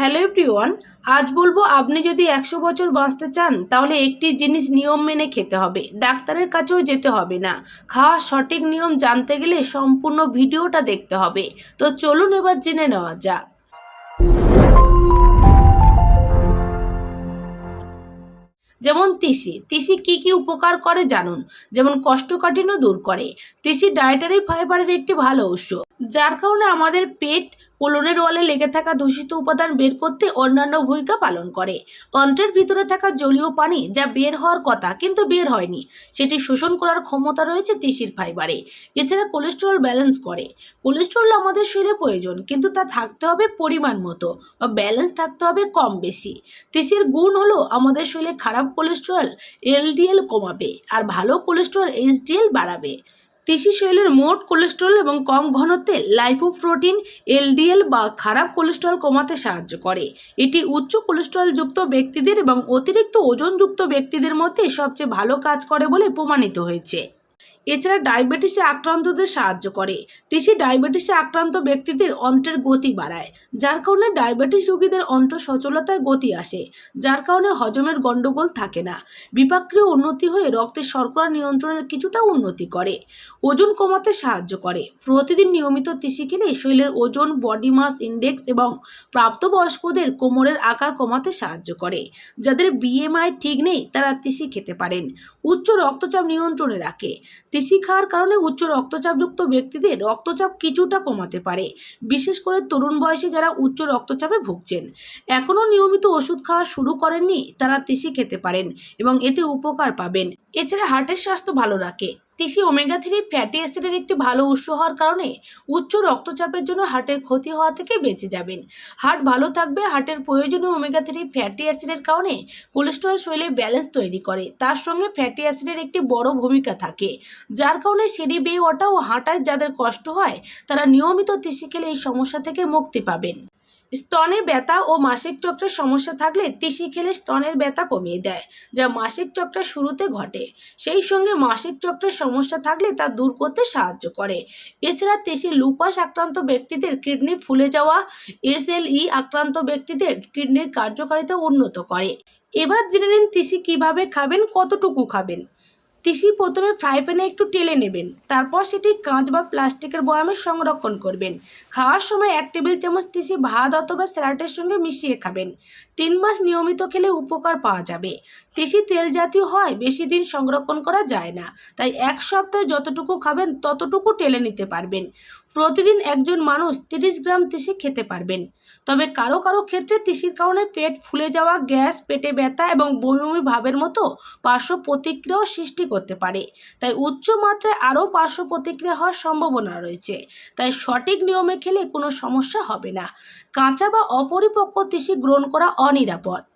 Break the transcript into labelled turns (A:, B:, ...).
A: Hello everyone, আজ বলব আপনি যদি একশো বছর বাঁচতে চান, তাহলে একটি জিনিস নিয়ম মেনে খেতে হবে। ডাক্তারের কাছেও যেতে হবে না। খাওয়ার সঠিক নিয়ম জানতে গেলে সম্পূর্ণ ভিডিওটা দেখতে হবে। তো চলুন এবার জেনে নেওয়া যাক। যেমন তিসি তিসি কি কি উপকার করে জানুন? যেমন কোষ্ঠকাঠিন্য দূর করে। তিসি ডায়েটারি ফাইবারের একটি ভালো উৎস। যার কারণে আমাদের পেট কোলনের ওয়ালে লেগে থাকা দূষিত উপাদান বের করতে অন্যান্য ভূমিকা পালন করে। অন্ত্রের ভিতরে থাকা জলীয় পানি যা বের হওয়ার কথা কিন্তু বের হয়নি। সেটি শোষণ করার ক্ষমতা রয়েছে তিসির ফাইবারে। এছাড়া কোলেস্টেরল ব্যালেন্স করে। কোলেস্টেরল আমাদের শরীরে প্রয়োজন, কিন্তু তা থাকতে হবে পরিমাণ মতো বা ব্যালেন্স থাকতে হবে কম বেশি। তিসির গুণ হলো আমাদের শরীরে খারাপ কোলেস্টেরল, এলডিএল কমাবে আর ভালো কোলেস্টেরল, এইচডিএল বাড়াবে। তিসি শৈলের মোট কোলেস্ট্রল এবং কম ঘনত্বে লাইপোপ্রোটিন এলডিএল বা খারাপ কোলেস্ট্রল কমাতে সাহায্য করে। এটি উচ্চ কোলেস্ট্রলযুক্ত ব্যক্তিদের এবং অতিরিক্ত ওজনযুক্ত ব্যক্তিদের মধ্যে সবচেয়ে ভালো কাজ করে বলে প্রমাণিত হয়েছে। এছাড়া ডায়াবেটিসে আক্রান্তদের সাহায্য করে। তিসি ডায়াবেটিসে আক্রান্ত ব্যক্তিদের অন্ত্রের গতি বাড়ায়, যার কারণে ডায়াবেটিস রোগীদের অন্ত্র সচলতায় গতি আসে, যার কারণে হজমের গণ্ডগোল থাকে না। বিপাক্রিয় উন্নতি হয়ে রক্তের শর্করা নিয়ন্ত্রণের কিছুটা উন্নতি করে। ওজন কমাতে সাহায্য করে। প্রতিদিন নিয়মিত তিসি খেলে শরীরের ওজন, বডি মাস ইন্ডেক্স এবং প্রাপ্তবয়স্কদের কোমরের আকার কমাতে সাহায্য করে। যাদের বিএমআই ঠিক নেই, তারা তিসি খেতে পারেন। উচ্চ রক্তচাপ নিয়ন্ত্রণে রাখে। তিসি খাওয়ার কারণে উচ্চ রক্তচাপযুক্ত ব্যক্তিদের রক্তচাপ কিছুটা কমাতে পারে, বিশেষ করে তরুণ বয়সে যারা উচ্চ রক্তচাপে ভুগছেন। এখনও নিয়মিত ওষুধ খাওয়া শুরু করেননি, তারা তিসি খেতে পারেন এবং এতে উপকার পাবেন। এছাড়া হার্টের স্বাস্থ্য ভালো রাখে। তিসি ওমেগা থ্রি ফ্যাটি অ্যাসিডের একটি ভালো উৎস হওয়ার কারণে উচ্চ রক্তচাপের জন্য হার্টের ক্ষতি হওয়া থেকে বেঁচে যাবেন। হার্ট ভালো থাকবে, হার্টের প্রয়োজনীয় ওমেগা থ্রি ফ্যাটি অ্যাসিডের কারণে কোলেস্টেরল শরীরে ব্যালেন্স তৈরি করে। তার সঙ্গে ফ্যাটি অ্যাসিডের একটি বড় ভূমিকা থাকে, যার কারণে সিঁড়ি বেয়ে ওঠা ও হাঁটায় যাদের কষ্ট হয়, তারা নিয়মিত তিসি খেলে এই সমস্যা থেকে মুক্তি পাবেন। স্তনে ব্যথা ও মাসিক চক্রের সমস্যা থাকলে তিসি খেলে স্তনের ব্যথা কমিয়ে দেয়, যা মাসিক চক্রের শুরুতে ঘটে। সেই সঙ্গে মাসিক চক্রের সমস্যা থাকলে তা দূর করতে সাহায্য করে। এছাড়া তিসি লুপাস আক্রান্ত ব্যক্তিদের কিডনি ফুলে যাওয়া এসএলই আক্রান্ত ব্যক্তিদের কিডনির কার্যকারিতা উন্নত করে। এবার জেনে নিন তিসি কীভাবে খাবেন, কতটুকু খাবেন। তিসি প্রথমে ফ্রাই প্যানে একটু টেলে নেবেন। তারপর সেটি কাঁচ বা প্লাস্টিকের বয়ামে সংরক্ষণ করবেন। খাওয়ার সময় এক টেবিল চামচ তিসি ভাত অথবা স্যালাডের সঙ্গে মিশিয়ে খাবেন। তিন মাস নিয়মিত খেলে উপকার পাওয়া যাবে। তিসি তেল জাতীয় হয়, বেশি দিন সংরক্ষণ করা যায় না। তাই এক সপ্তাহে যতটুকু খাবেন, ততটুকু টেলে নিতে পারবেন। প্রতিদিন একজন মানুষ তিরিশ গ্রাম তিসি খেতে পারবেন। তবে কারও কারও ক্ষেত্রে তিসির কারণে পেট ফুলে যাওয়া, গ্যাস, পেটে ব্যথা এবং বমি ভাবের মতো পার্শ্ব প্রতিক্রিয়াও সৃষ্টি করতে পারে। তাই উচ্চ মাত্রায় আরও পার্শ্ব প্রতিক্রিয়া হওয়ার সম্ভাবনা রয়েছে। তাই সঠিক নিয়মে খেলে কোনো সমস্যা হবে না। কাঁচা বা অপরিপক্ক তিসি গ্রহণ করা অনিরাপদ।